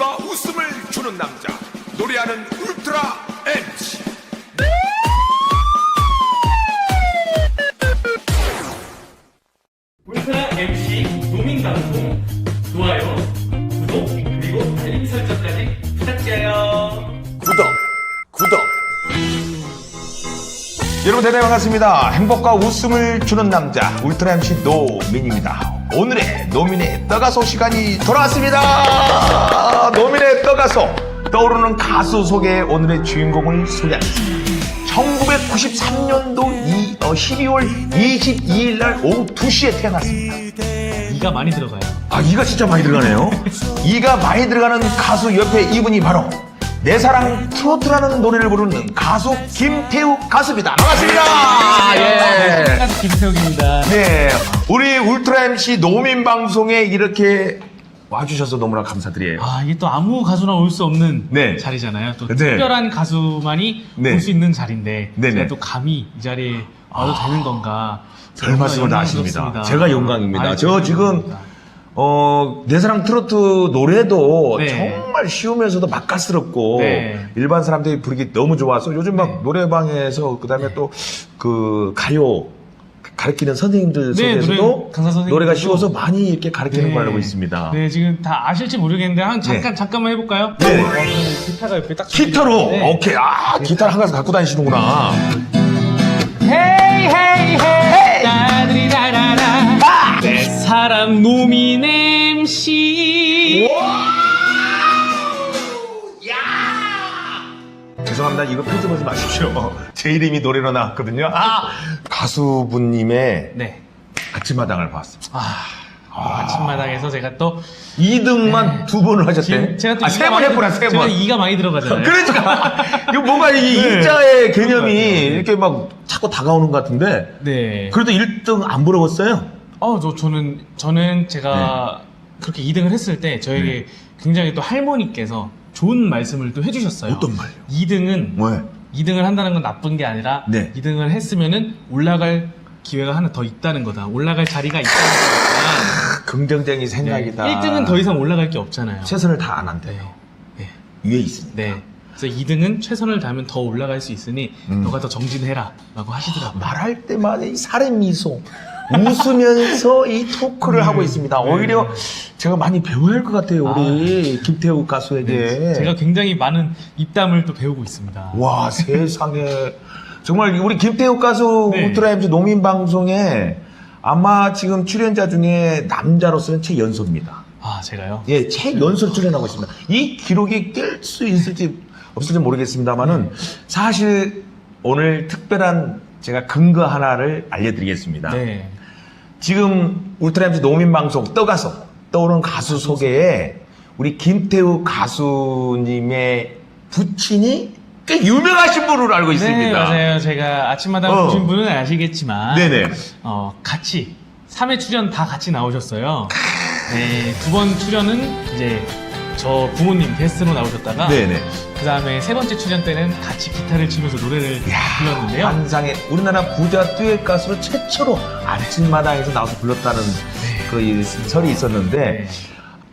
모두가 웃음을 주는 남자. 노래하는 울트라 MC 울트라 MC 노민 방송. 좋아요, 구독, 그리고 알림 설정까지 부탁드려요. 구독 구독. 여러분 대단히 반갑습니다. 행복과 웃음을 주는 남자 울트라 MC 노민입니다 오늘의 노민의 떠가소 시간이 돌아왔습니다 노민의 떠가소 떠오르는 가수 속에 오늘의 주인공을 소개하겠습니다 1993년도 12월 22일 날 오후 2시에 태어났습니다 이가 많이 들어가요. 아, 이가 진짜 많이 들어가네요. 이가 많이 들어가는 가수 옆에 이분이 바로 내 사랑 트로트라는 노래를 부르는 가수 김태우 가수입니다. 반갑습니다. 예. 반갑습니다. 김태욱입니다. 네. 우리 울트라 MC 노민 방송에 이렇게 와주셔서 너무나 감사드려요. 아 이게 또 아무 가수나 올 수 없는 네. 자리잖아요. 또 네. 특별한 가수만이 네. 올수 있는 자리인데 네네. 제가 또 감히 이 자리에 와도 되는 건가? 별 말씀을 다 하십니다. 제가 영광입니다. 아유, 저 지금 감사합니다. 어, 내 사랑 트로트 노래도 네. 정말 쉬우면서도 맛깔스럽고 네. 일반 사람들이 부르기 너무 좋아서 요즘 막 네. 노래방에서 그다음에 또 그 가요 가르치는 선생님들 네, 속에서도 노래 노래가 쉬워서 많이 이렇게 가르치는 걸 알고 있습니다. 네, 지금 다 아실지 모르겠는데 한 잠깐 잠깐만 해볼까요? 네. 어, 기타가 옆에 딱 기타로 네. 오케이 아 기타를 한 가지 갖고 다니시는구나. 헤이 헤이 헤이 사랑 노민 MC 죄송합니다. 이거 편집하지 마십시오. 제 이름이 노래로 나왔거든요. 아 가수분님의 네. 아침마당을 봤습니다. 아, 아침마당에서 제가 또 2등만 두 번을 하셨대. 제가 또 아, 이가 세 번 많이 했구나, 들- 세 제가 번. 이가 많이 들어가잖아요. 그러니까 이거 뭔가 이 네. 일자의 개념이 이렇게 막 자꾸 다가오는 것 같은데 네. 그래도 1등 안 부러웠어요? 어, 저 저는 저는 제가 그렇게 2등을 했을 때 저에게 굉장히 또 할머니께서 좋은 말씀을 또 해주셨어요. 어떤 말요? 2등은 왜? 2등을 한다는 건 나쁜 게 아니라 네. 2등을 했으면은 올라갈 기회가 하나 더 있다는 거다. 올라갈 자리가 있다는 거다. 긍정적인 생각이다. 1등은 더 이상 올라갈 게 없잖아요. 최선을 다 안 한대요. 네. 위에 있으니까. 네. 그래서 2등은 최선을 다하면 더 올라갈 수 있으니 음. 너가 더 정진해라 라고 하시더라고요. 말할 때마다 이 살의 미소 웃으면서 이 토크를 음, 하고 있습니다. 네. 오히려 제가 많이 배워야 할 것 같아요. 우리 김태우 가수에게. 네. 제가 굉장히 많은 입담을 또 배우고 있습니다. 와 세상에 정말 우리 김태욱 가수 네. 울트라 MC 노민 방송에 아마 지금 출연자 중에 남자로서는 최연소입니다. 아, 제가요? 예, 최연소로 출연하고 있습니다. 이 기록이 깰 수 있을지 없을지 모르겠습니다만은 사실 오늘 특별한 제가 근거 하나를 알려드리겠습니다. 네. 지금 울트라 MC 노민 방송 떠가서 떠오르는 가수 소개에 우리 김태우 가수님의 부친이 꽤 유명하신 분으로 알고 있습니다. 네, 맞아요. 제가 아침마당 어. 보신 분은 아시겠지만 네네. 어, 같이 3회 출연 다 같이 나오셨어요. 네, 두 번 출연은 이제 저 부모님 게스트로 나오셨다가 네네. 그 다음에 세 번째 출연 때는 같이 기타를 치면서 노래를 불렀는데요. 한상의 우리나라 부자 듀엣 가수로 최초로 아침마당에서 나와서 불렀다는 그 이- 설이 있었는데 네.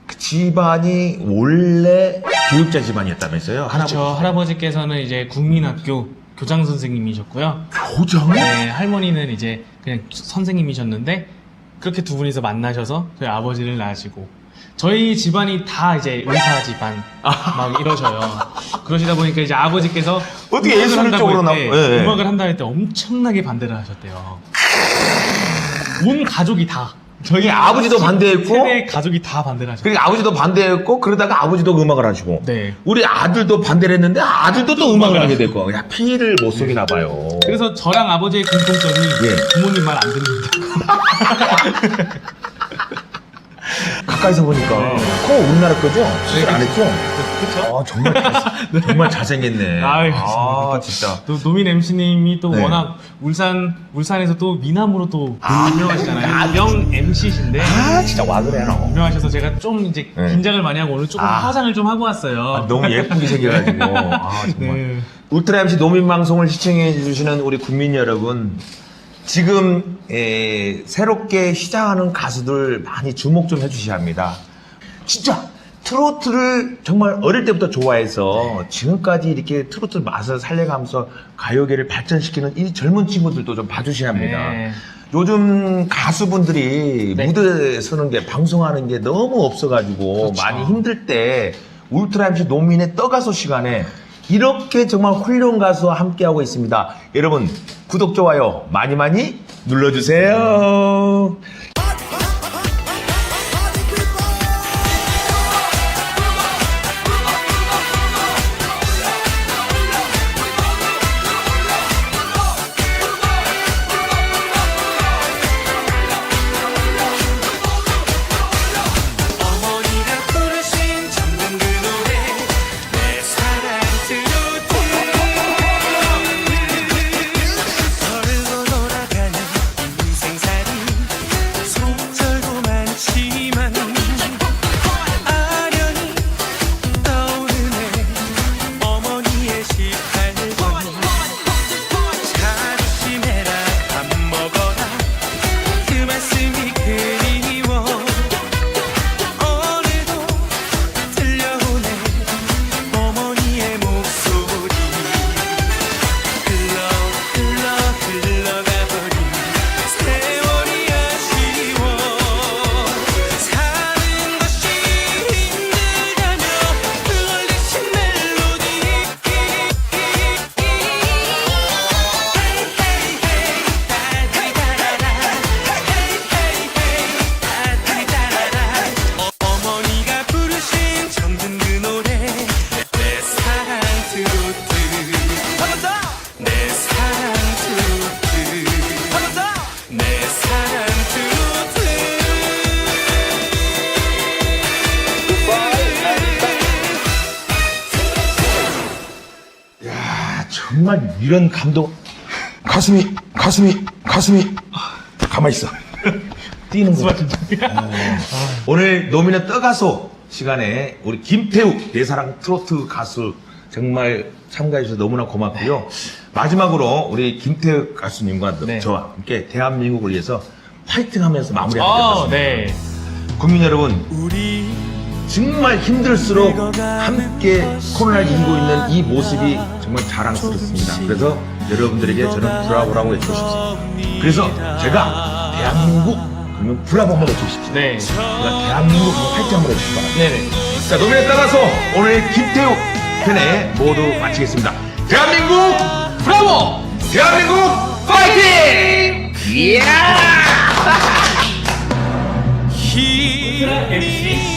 그 집안이 원래 교육자 집안이었다면서요? 그렇죠. 할아버지께서는 이제 국민학교 교장 선생님이셨고요. 교장? 네, 할머니는 이제 그냥 선생님이셨는데 그렇게 두 분이서 만나셔서 저희 아버지를 낳으시고 저희 집안이 다 이제 의사 집안 막 이러셔요. 그러시다 보니까 이제 아버지께서 어떻게 음악을 예술 한다고 쪽으로 할 때, 나- 예, 예. 음악을 한다 할 때 엄청나게 반대를 하셨대요. 온 가족이 다 저희 아버지도 반대했고? 세대 가족이 다 반대를 하셨어요. 그러니까 아버지도 반대했고 그러다가 아버지도 음악을 하시고 네. 우리 아들도 반대를 했는데 아들도 또 음악을 하게 됐고 야 피를 못 속이나 봐요. 그래서 저랑 아버지의 공통점이 예. 부모님 말 안 듣는다. 가까이서 보니까 네. 코 우리나라 거죠? 수술 안 했죠? 그렇죠? 아 정말 잘- 정말 잘생겼네. 아유, 아 진짜. 또 노민 MC님이 또 네. 워낙 울산 울산에서 또 미남으로 또 아, 유명하시잖아요. 명 MC신데 아 진짜 와 그래 너. 유명하셔서 제가 좀 이제 네. 긴장을 많이 하고 오늘 조금 아. 화장을 좀 하고 왔어요. 아, 너무 예쁘게 생겨가지고. 아 정말. 네. 울트라 MC 노민 방송을 시청해 주시는 우리 국민 여러분. 지금 에, 새롭게 시작하는 가수들 많이 주목 좀 해주셔야 합니다. 진짜 트로트를 정말 어릴 때부터 좋아해서 지금까지 이렇게 트로트 맛을 살려가면서 가요계를 발전시키는 이 젊은 친구들도 좀 봐주셔야 합니다. 네. 요즘 가수분들이 네. 무대에 서는 게 방송하는 게 너무 없어가지고 그렇죠. 많이 힘들 때 울트라 MC 노민의 떠가소 시간에 이렇게 정말 훌륭한 가수와 함께하고 있습니다. 여러분 구독 좋아요 많이 많이 눌러주세요. 정말 이런 감동 가슴이 가슴이 가슴이 가만히 있어. 뛰는 거 오늘 노민의 떠가소 시간에 우리 김태우 내사랑 트로트 가수 정말 참가해 주셔서 너무나 고맙고요. 마지막으로 우리 김태우 가수님과 네. 저와 함께 대한민국을 위해서 파이팅 하면서 마무리하도록 아, 하겠습니다. 네. 국민 여러분. 우리 정말 힘들수록 함께 코로나를 이기고 있는 이 모습이 정말 자랑스럽습니다. 그래서 여러분들에게 저는 브라보라고 해주고 싶습니다. 그래서 제가 대한민국 그러면 브라보 한번 해주십시오. 네. 제가 대한민국 파이팅 한번 바랍니다. 네네. 자, 노래에 따라서 오늘 김태우 편에 모두 마치겠습니다. 대한민국 브라보! 대한민국 파이팅! 이야! 힘이